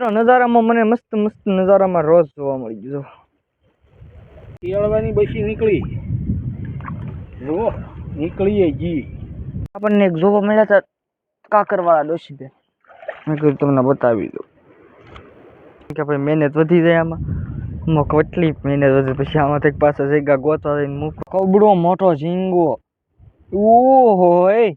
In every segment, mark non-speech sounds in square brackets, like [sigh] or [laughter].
નજારામાં મને મસ્ત મસ્ત નજારામાં રોજ જોવા મળી ગયો શિયાળવાની બસી નીકળી. જુઓ નીકળીએ જી. આપણને એક જોવા મળ્યા હતા કાકરવાળા ડોશી બે મેં કીધું તમને બતાવી દઉં. કે ભાઈ મહેનત વધી જાય આમાં. આમાં કેટલી મહેનત વધે પછી આમાંથી એક પાછા જગ્યા ગોતવા જઈને મૂક કબડો મોટો ઝીંગો. ઓહો એ.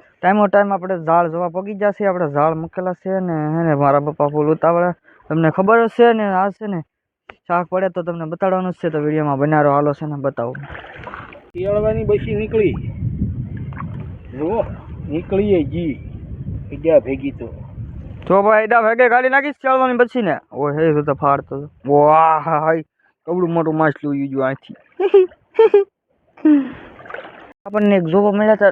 ટાઈમો ટાઈમ આપણે ઝાડ જોવા પોગી જશે આપણે ઝાડ મૂકેલા છે ને એને મારા પપ્પા ફૂલ ઉતાવળે. તમને ખબર હશે છે ને આ છે ને શાક પડે તો તમને બતાડવાનું જ છે તો વિડીયોમાં બનારો હાલો છે ને બતાવો. શિયાળવાની બસી નીકળી. જુઓ નીકળીએ જી. બીજા ભેગી તો. તો ભાઈ એડા ભેગે ગાડી નાખીશ ચાલવાની પછી ને. ઓ હે તો તો ફાડતો વાહ હાય. કબડું મોટું માછલું યુજુ અહીંથી [laughs] આપણને એક જોવા મળ્યા હતા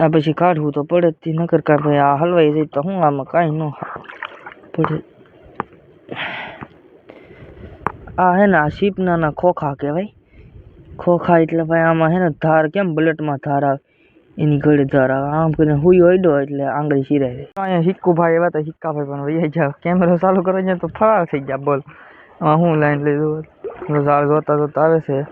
આ પછી કાઢવું તો પડે જ નકર કા ભાઈ આ હલવાઈ જાય તો હું આમાં કાંઈ ન પડે. આ હે ને આ શીપના ખોખા કહેવાય. ખોખા એટલે ભાઈ આમાં હે ને ધાર કેમ બુલેટમાં ધાર આવે? એની ઘડી ધાર આવે. આમ કરીને હુઈ અડ્યો એટલે આંગળી જાય. અહીંયા હિક્કુ ભાઈ એવા તો હિક્કા ભાઈ પણ વૈયા જાવ કેમેરો ચાલુ કરો જાય તો ફરાર થઈ ગયા બોલ. આમાં હું લાઈન લઈ દઉં ઝાડ જોતા જોતા આવે છે.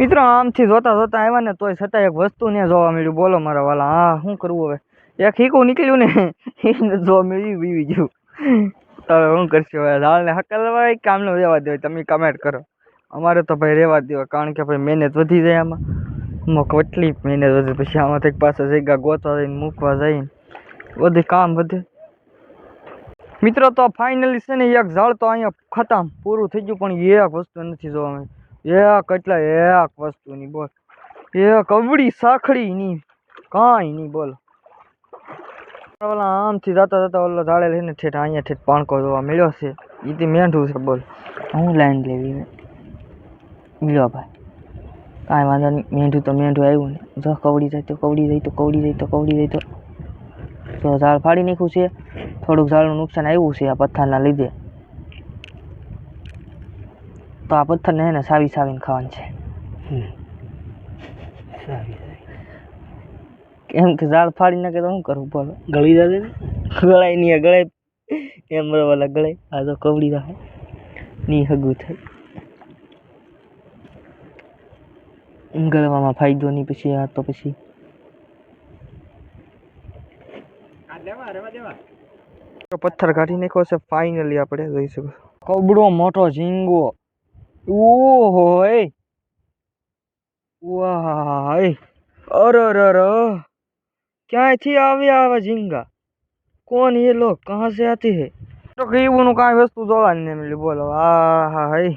મિત્રો, આમથી જોતા જોતા આવ્યા ને તોય છતાં એક વસ્તુ ને જોવા મળ્યું. બોલો મારા વાલા, હા, શું કરવું હવે? એક હીકું નીકળ્યું ને, એને જોવા મળ્યું, બીવી ગયું. હવે શું કરશો હવે? લાલને હકલવાય કે આમને રહેવા દેવાય તમે કમેન્ટ કરો. અમારે તો ભાઈ રહેવા દેવા કારણ કે ભાઈ મહેનત વધી જાય આમાં. આમાં કેટલી મહેનત વધે, પછી આમાંથી પાછા જગ્યા ગોતવા જઈને મૂકવા જઈને બધે કામ વધે મિત્રો, તો ફાઇનલી છે ને, એક ઝાડ તો અહીંયા ખતમ પૂરું થઈ ગયું, પણ એક વસ્તુ નથી જોવા મળી. એક એટલે એક વસ્તુની બોલ એ કવડી સાખડી ની કાંઈ નહીં બોલ ઓલા આમથી જતા જતા ઓલો ઝાડે લઈને ઠેઠ અહીંયા ઠેઠ પાણકો જોવા મળ્યો છે એ તે મેંઢું છે બોલ હું લાઈન લેવી મેં લ્યો ભાઈ કાંઈ વાંધો નહીં મેંઢું તો મેંઢું આવ્યું ને જો કવડી જાય તો કવડી જાય તો કવડી જાય તો કવડી જાય તો તો ઝાડ ફાડી નાખ્યું છે થોડુંક ઝાડનું નુકસાન આવ્યું છે આ પથ્થરના લીધે તો આ પથ્થરને ને સાવી સાવીને ખાવાનું છે. કેમ કે ઝાડ ફાડી નાખે તો શું કરવું બોલો? ગળી જશે ને? ગળાય નહીં ગળાય. એમ વાલા ગળાય. આ તો કવડી રાખે. નહીં હગું થાય. ગળવામાં ફાયદો નહીં પછી આ તો પછી. પથ્થર કાઢી નાખ્યો છે ફાઇનલી આપણે જોઈ શકો કબડો મોટો ઝીંગો. Uoy! Uai! ارو کیا تھی؟ آوی آوے جھینگا کون یہ لوگ؟ کہاں سے آتی ہے تو غیب انہوں کہاں بس تو دوڑا نہیں ملی؟ بولو۔ آہائی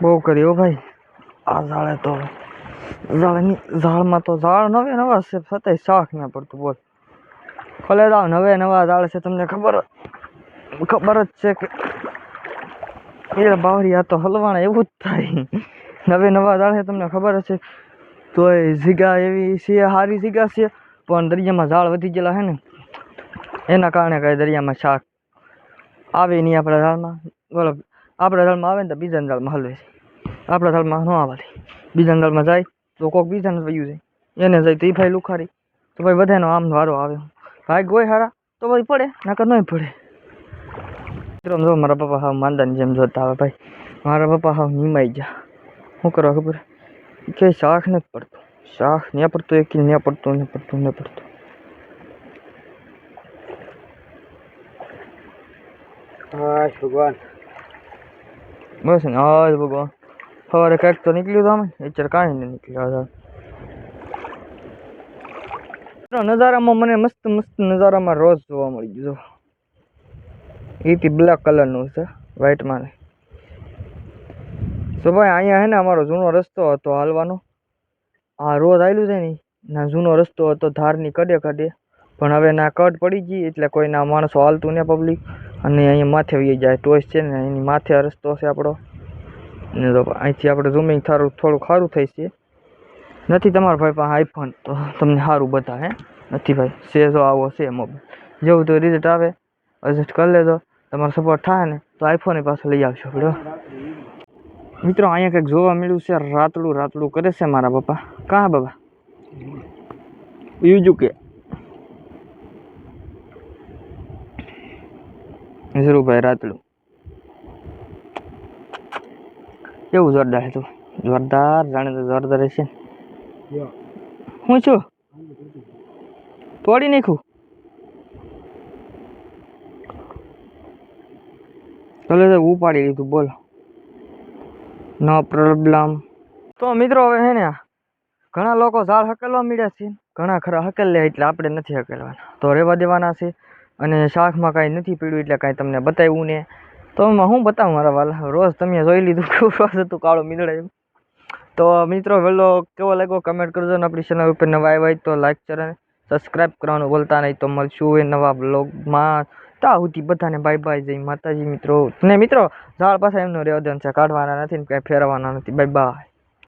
بہو کریو بھائی۔ آ زاڑے تو۔ زاڑے نہیں زاڑ ما تو زاڑ نوے نوا سے فتح شاخ میں پر تو بول۔ کھلے داو نوے نوا زاڑے سے تم نے خبر خبر اچھے کہ એ બાવરી, આ તો હલવાણ એવું જ થાય. નવે નવા છે તમને ખબર હશે તો તોય ઝીગા એવી છે સારી ઝીગા છે, પણ દરિયામાં ઝાડ વધી ગયેલા છે ને, એના કારણે કાંઈ દરિયામાં શાક આવે નહીં આપણા ઝાડમાં. બોલો, આપણા ઝાડમાં આવે ને તો બીજાના ઝાડમાં હલવે છે. આપણા ઝાડમાં ન આવે બીજાના ઝાડમાં જાય તો કોક બીજાને વયું જાય. એને જાય તો એ ભાઈ લુખારી. તો ભાઈ બધાનો આમ વારો આવે. ભાઈ ગોય હારા, તો ભાઈ પડે, નકર નહીં પડે. મિત્રો જો મારા પપ્પા હાવ માંદાની જેમ જોતા આવે ભાઈ મારા પપ્પા હાવ નિમાઈ ગયા શું કરવા ખબર કે શાખ નથી પડતું શાખ ન્યા પડતું એક ન્યા પડતું ને પડતું ને પડતું હા ભગવાન બસ ને હા જ ભગવાન સવારે કંઈક તો નીકળ્યું હતું અમે અત્યારે કાંઈ નહીં નીકળ્યા હતા નજારામાં મને મસ્ત મસ્ત નજારામાં રોજ જોવા મળી ગયું એ બ્લેક કલરનું છે વ્હાઇટમાં તો ભાઈ, અહીંયા હે ને અમારો જૂનો રસ્તો હતો હાલવાનો. આ રોજ આવેલું છે ને ના, જૂનો રસ્તો હતો, ધારની કડે કડે. પણ હવે ના કટ પડી ગઈ, એટલે કોઈ ના માણસો હાલતું ને પબ્લિક અને અહીંયા માથે વહી જાય ટોચ છે ને, એની માથે રસ્તો છે આપણો. ને તો અહીંથી આપણે ઝૂમિંગ થારું થોડું સારું થઈ છે. નથી તમારા ભાઈ પાસે આઈફોન તો તમને સારું બતાવે, હે? નથી ભાઈ, સેજો આવો છે મોબાઈલ. જેવું તો રિઝલ્ટ આવે એડજસ્ટ કરી લેજો. તમારો સપોર્ટ થાય ને તો આઈફોન પાછો લઈ આવશો આપણે મિત્રો અહીંયા કંઈક જોવા મળ્યું છે રાતડું રાતડું કરે છે મારા પપ્પા કાં બાબા યુજુ કે ઝીરુભાઈ રાતડું કેવું જોરદાર હતું જોરદાર જાણે તો જોરદાર હશે ને હું છું તોડી નાખ્યું ચલો તો ઉપાડી લીધું, બોલો. નો પ્રોબ્લેમ તો મિત્રો હવે હે ને ઘણા લોકો ઝાડ હકેલવા મળ્યા છે. ઘણા ખરા હકેલ લે એટલે આપણે નથી હકેલવાના. તો રહેવા દેવાના છે અને શાકમાં કાંઈ નથી પીડ્યું એટલે કાંઈ તમને બતાવ્યું ને. તો એમાં હું બતાવું મારા વાલા? રોજ તમે જોઈ લીધું કેવું રોજ હતું કાળો મીંદડે તો મિત્રો વહેલો કેવો લાગ્યો કમેન્ટ કરજો ને આપણી ચેનલ ઉપર નવા આવ્યા હોય તો લાઈક ચેનલ સબસ્ક્રાઈબ કરવાનું બોલતા નહીં. તો મળશું એ નવા બ્લોગમાં તા સુધી બધાને બાય બાય જય માતાજી મિત્રો. ને મિત્રો, ઝાડ પાસે એમનો રેવદન છે, કાઢવાના નથી ને કાંઈ ફેરવાના નથી. Bye bye